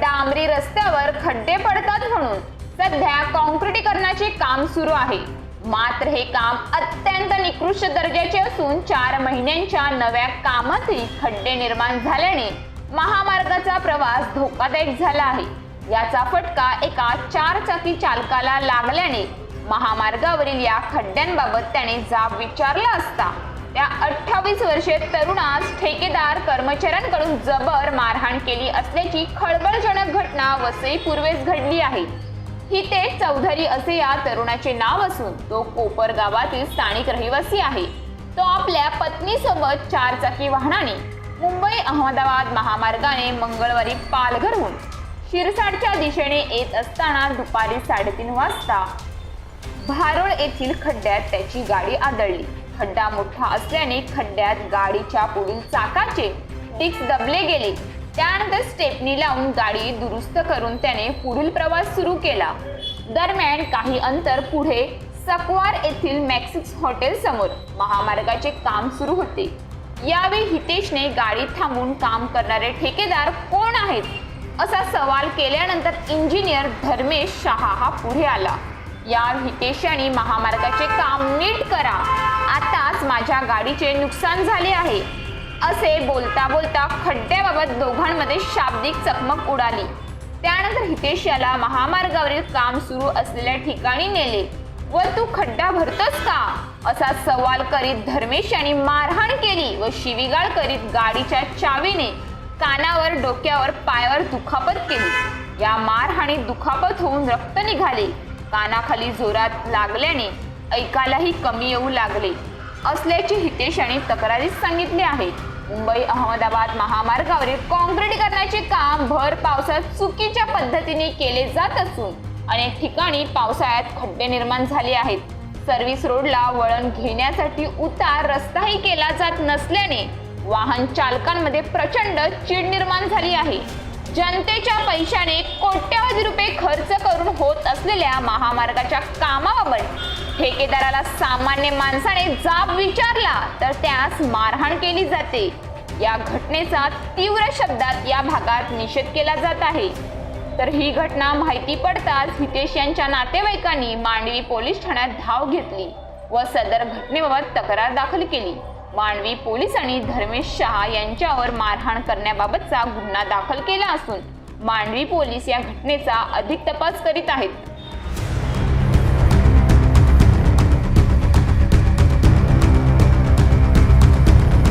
डांबरी रस्त्यावर खड्डे पडतात म्हणून सध्या कॉन्क्रिटीकरणाचे काम सुरू आहे. मात्र हे काम अत्यंत निकृष्ट दर्जाचे असून चार महिन्यांच्या नव्या कामातही खड्डे निर्माण झाल्याने महामार्गाचा प्रवास धोकादायक झाला आहे. याचा फटका एका चार चाकी चालकाला लागल्याने महामार्गावरील या खड्ड्यांबाबत त्याने जाब विचारला असता. त्या अठ्ठावीस वर्षे तरुणास ठेकेदार कर्मचाऱ्यांकडून जबर मारहाण केली असल्याची खळबळजनक घटना वसई पूर्वेस घडली आहे. हितेश चौधरी असे या तरुणाचे नाव असून तो कोपर गावातील स्थानिक रहिवासी आहे. तो आपल्या पत्नीसोबत चारचाकी वाहनाने मुंबई अहमदाबाद महामार्गाने मंगळवारी पालघरहून शिरसाटच्या दिशेने येत असताना दुपारी साडेतीन वाजता भारोळ येथील खड्ड्यात त्याची गाडी आदळली. खड्डा मोठा असल्याने खड्ड्यात गाडीच्या पुढील चाकाचे डिक्स दबले गेले. त्यानंतर स्टेपनी लावून गाडी दुरुस्त करून त्याने पुढील प्रवास सुरू केला. दरम्यान काही अंतर पुढे सकवार येथील मॅक्सिक्स हॉटेल समोर महामार्गाचे काम सुरू होते. यावेळी हितेशने गाडी थांबून काम करणारे ठेकेदार कोण आहेत? असा सवाल केल्यानंतर इंजिनियर धर्मेश शहा हा पुढे आला. या हितेश यांनी महामार्गाचे काम नीट करा. माझ्या गाडीचे नुकसान झाले आहे. असे बोलता बोलता खड्ड्याबाबत दोघांमध्ये शाब्दिक चकमक उडाली. त्यानंतर हितेश याला महामार्गावरील काम सुरू असलेल्या ठिकाणी नेले. व तू खड्डा भरतोस का? असा सवाल करीत धर्मेश यांनी मारहाण केली व शिवीगाळ करीत गाडीच्या चावीने कानावर डोक्यावर पायावर दुखापत केली. या मारहाणीत दुखापत होऊन रक्त निघाले. कानाखाली जोरात लागल्याने ऐकायलाही कमी येऊ लागले. असल्याची हितेश यांनी तक्रारीत सांगितले आहे. मुंबई अहमदाबाद महामार्गावरील काँक्रिटीकरणाचे काम भर पावसात चुकीच्या पद्धतीने केले जात असून अनेक ठिकाणी पावसाळ्यात खड्डे निर्माण झाले आहेत. सर्व्हिस रोडला वळण घेण्यासाठी उतार रस्ताही केला जात नसल्याने वाहन चालकांमध्ये प्रचंड चीड निर्माण झाली आहे. जनतेच्या पैशाने कोट्यावधी रुपये खर्च करून होत असलेल्या महामार्गाच्या कामाबाबत ठेकेदाराला सामान्य माणसाने जाब विचारला तर त्यास मारहाण केली जाते. या घटनेचा तीव्र शब्दात या भागात निषेध केला जात आहे. तर ही घटना माहिती पडताच हितेश यांच्या नातेवाईकांनी मांडवी पोलीस ठाण्यात धाव घेतली व सदर घटनेबाबत तक्रार दाखल केली. मांडवी पोलिसांनी धर्मेश शहा यांच्यावर मारहाण करण्याबाबतचा गुन्हा दाखल केला असून मांडवी पोलीस या घटनेचा अधिक तपास करीत आहेत.